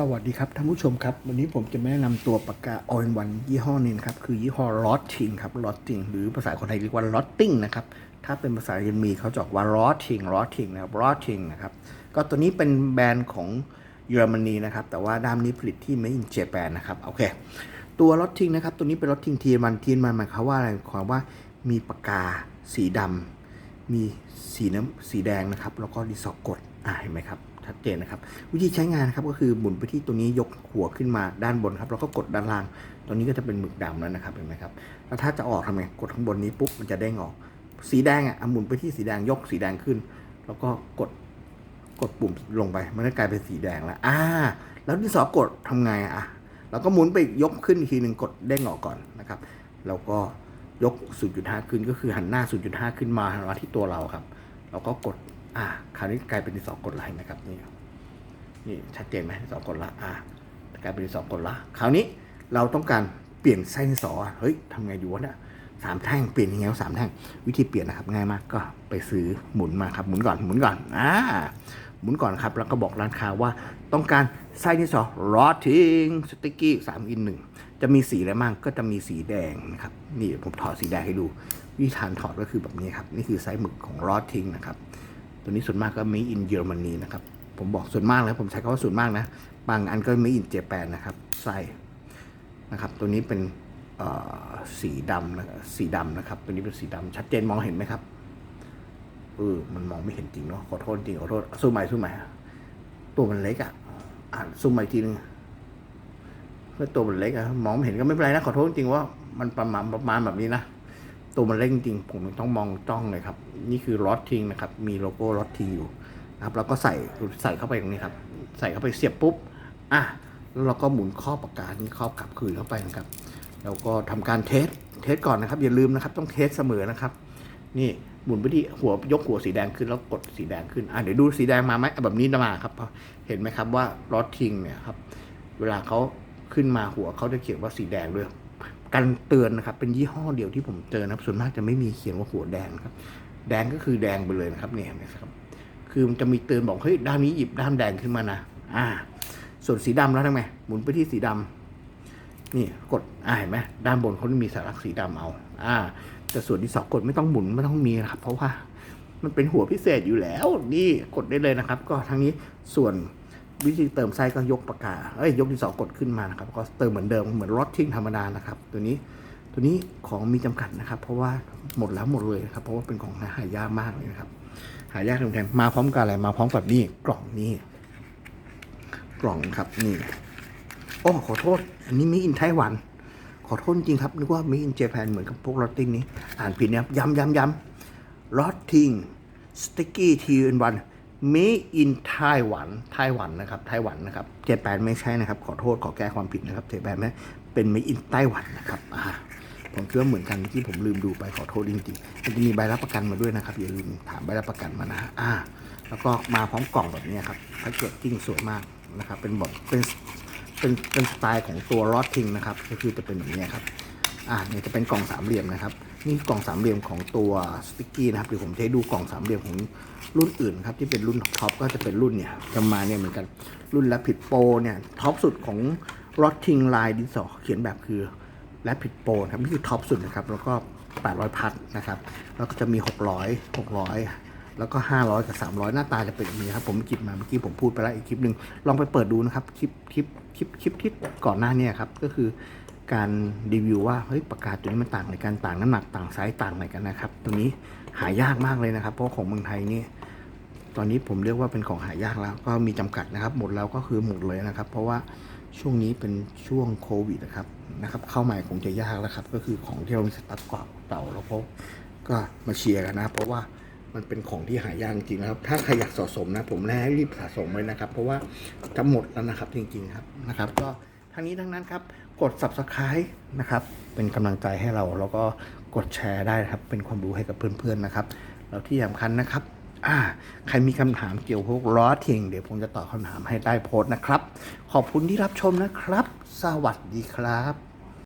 สวัสดีครับท่านผู้ชมครับ วันนี้ผมจะแนะนำตัวปากกา All in One ยี่ห้อนึงครับ คือยี่ห้อ Lotting ครับ Lotting หรือภาษาคนไทยเรียกว่า Lotting นะครับ ถ้าเป็นภาษาเยอรมีเขาจะออกว่า Lotting Lotting นะครับ Lotting นะครับ ก็ตัวนี้เป็นแบรนด์ของเยอรมนีนะครับ แต่ว่าด้ามนี้ผลิตที่ Made in Japan นะครับ โอเค ตัว Lotting นะครับ ตัวนี้เป็น Lotting ทีนมันทีนมันหมายความว่าอะไรหมายความว่ามีปากกาสีดำมีสีน้ำสีแดงนะครับ แล้วก็ดิสอกดอ่าเห็นไหมครับ ชัดเจนนะครับ วิธีใช้งานนะครับก็คือหมุนไปที่ตัวนี้ยกหัวขึ้นมาด้านบนครับแล้วก็กดด้านล่างตัวนี้ก็จะเป็นหมึกดำแล้วนะครับเห็นไหมครับแล้วถ้าจะออกทำไงกดข้างบนนี้ปุ๊บมันจะเด้งออก สีแดงอะเอาหมุนไปที่สีแดงยกสีแดงขึ้น แล้วก็กดกดปุ่มลงไปมันก็กลายเป็นสีแดงแล้วอ่า แล้วดินสอกดทำไงอะเราก็หมุนไปยกขึ้นอีกทีหนึ่งกดเด้งออกก่อนนะครับแล้วก็ยก 0.5 ขึ้นก็คือหันหน้า 0.5 ขึ้นมามาที่ตัวเราครับ เราก็กด อ่าคราวนี้กลายเป็นดินสอกดลายนะครับนี่นี่ชัดเจนไหมดินสอกดละอ่ากลายเป็นดินสอกดละคราวนี้เราต้องการเปลี่ยนไส้ดินสอเฮ้ยทำไงดีวะเนี่ยสามแท่งเปลี่ยนยังไงวสามแท่งวิธีเปลี่ยนนะครับง่ายมากก็ไปซื้อหมุนมาครับหมุนก่อนหมุนก่อนอ่าหมุนก่อนครับแล้วก็บอกร้านค้าว่าต้องการไส้ดินสอรอทิ้งสติกกี้สามอินหนึ่งจะมีสีอะไรบ้างก็จะมีสีแดงนะครับนี่ผมถอดสีแดงให้ดูวิธีทานถอดก็คือแบบนี้ครับนี่คือไส์หมึกของรอทิ้งนะครับ ตัวนี้ส่วนมากก็ made in เยอรมนีนะครับ ผมบอกส่วนมากแล้วผมใช้คำว่าส่วนมากนะ บางอันก็ made in เจแปนนะครับไส้นะครับ ตัวนี้เป็นสีดำนะสีดำนะครับ ตัวนี้เป็นสีดำชัดเจนมองเห็นไหมครับเออมันมองไม่เห็นจริงเนาะขอโทษจริงขอโทษซูมใหม่ซูมใหม่ตัวมันเล็กอะอ่านซูมใหม่อีกทีนึงเมื่อตัวมันเล็กอะมองไม่เห็นก็ไม่เป็นไรนะขอโทษจริงว่ามันประมาณประมาณแบบนี้นะ ตัวมันเล็กจริงผมต้องมองจ้องเลยครับ นี่คือลอตทิงนะครับ มีโลโก้ลอตทิงอยู่นะครับแล้วก็ใส่ใส่เข้าไปตรงนี้ครับ ใส่เข้าไปเสียบปุ๊บอะแล้วเราก็หมุนข้อบปากกานี้ครอบกลับคืนเข้าไปนะครับ แล้วก็ทำการเทสเทสก่อนนะครับ อย่าลืมนะครับ ต้องเทสเสมอนะครับ นี่หมุนไปที่หัวยกหัวสีแดงขึ้นแล้วกดสีแดงขึ้นอะเดี๋ยวดูสีแดงมาไหมแบบนี้มาครับเห็นไหมครับว่าลอตทิงเนี่ยครับ เวลาเขาขึ้นมาหัวเขาจะเขียนว่าสีแดงด้วย การเตือนนะครับ เป็นยี่ห้อเดียวที่ผมเจอนะครับ ส่วนมากจะไม่มีเขียนว่าหัวแดงครับ แดงก็คือแดงไปเลยนะครับเนี่ยนไหมครับ คือมันจะมีเตือนบอกเฮ้ยด้านนี้หยิบด้านแดงขึ้นมานะอ่า ส่วนสีดำแล้วทำไงหมุนไปที่สีดำนี่กดอ่าเห็นไหมด้านบนเขาจะมีสลักสีดำเอา อ่า แต่ส่วนที่สองกดไม่ต้องหมุนไม่ต้องมีนะครับ เพราะว่ามันเป็นหัวพิเศษอยู่แล้ว นี่กดได้เลยนะครับ ก็ทั้งนี้ส่วน วิธีเติมไส้ก็ยกปากกาเอ้ยยกดินสอกดขึ้นมานะครับ ก็เติมเหมือนเดิมเหมือนรถทิ้งธรรมดานะครับ ตัวนี้ตัวนี้ของมีจำกัดนะครับ เพราะว่าหมดแล้วหมดเลยนะครับ เพราะว่าเป็นของหายากมากเลยนะครับ หายากแถมๆมาพร้อมกับอะไรมาพร้อมกับนี่กล่องนี่กล่องครับนี่โอ้ขอโทษ อันนี้มีอินไต้หวัน ขอโทษจริงครับนึกว่ามีอินเจแปนเหมือนกับพวกรถติ้งนี้ อ่านผิดนะครับย้ำย้ำย้ำรถทิ้งสติ๊กกี้ทีนวัน Made in ไต้หวันไต้หวันนะครับไต้หวันนะครับเจแปนไม่ใช่นะครับ ขอโทษขอแก้ความผิดนะครับเจแปนไม่เป็น Made in ไต้หวันนะครับอ่าผมคิดว่าเหมือนกันที่ผมลืมดูไปขอโทษจริงๆมันจะมีใบรับประกันมาด้วยนะครับอย่าลืมถามใบรับประกันมานะอ่าแล้วก็มาพร้อมกล่องแบบนี้ครับแพ็กเกจจิ้งสวยมากนะครับ เป็นแบบเป็นเป็นเป็นสไตล์ของตัวรอดทิงนะครับ ก็คือจะเป็นแบบนี้ครับอ่าเนี่ยจะเป็นกล่องสามเหลี่ยมนะครับ นี่กล่องสามเหลี่ยมของตัวสติกกี้นะครับเดี๋ยวผมจะให้ดูกล่องสามเหลี่ยมของรุ่นอื่นครับที่เป็นรุ่นท็อปก็จะเป็นรุ่นเนี่ยจะมาเนี่ยเหมือนกันรุ่นแลผิดโปรเนี่ยท็อปสุดของรอตทิงลายดินสอเขียนแบบคือแลผิดโปรครับนี่คือท็อปสุดนะครับแล้วก็ 800 พัทนะครับ แล้วก็จะมี 600 600 แล้วก็ 500 กับ 300 หน้าตาจะเป็นแบบนี้ครับผมหยิบมาเมื่อกี้ผมพูดไปแล้วอีกคลิปหนึ่งลองไปเปิดดูนะครับคลิปคลิปคลิปคลิปที่ก่อนหน้าเนี้ครับก็คือ การรีวิวว่าเฮ้ยปากกาตัวนี้มันต่างในการต่างน้ำหนักต่างไซส์ต่างไหนกันนะครับ ตัวนี้หายากมากเลยนะครับ เพราะของเมืองไทยนี่ตอนนี้ผมเรียกว่าเป็นของหายากแล้ว ก็มีจำกัดนะครับ หมดแล้วก็คือหมดเลยนะครับ เพราะว่าช่วงนี้เป็นช่วงโควิดนะครับนะครับ เข้าใหม่คงจะยากแล้วครับ ก็คือของที่เรามีสต็อกเก่าเก่าแล้วก็ก็มาเชียร์กันนะ เพราะว่ามันเป็นของที่หายากจริงนะครับ ถ้าใครอยากสะสมนะ ผมแนะให้รีบสะสมเลยนะครับ เพราะว่าจะหมดแล้วนะครับจริงๆครับนะครับ ก็ ทั้งนี้ทั้งนั้นครับ กด subscribe นะครับ เป็นกำลังใจให้เรา แล้วก็กดแชร์ได้นะครับ เป็นความรู้ให้กับเพื่อนๆนะครับ แล้วที่สำคัญนะครับอ่าใครมีคำถามเกี่ยวกับพวกล้อเทียงเดี๋ยวผมจะตอบคำถามให้ใต้โพสต์นะครับ ขอบคุณที่รับชมนะครับ สวัสดีครับ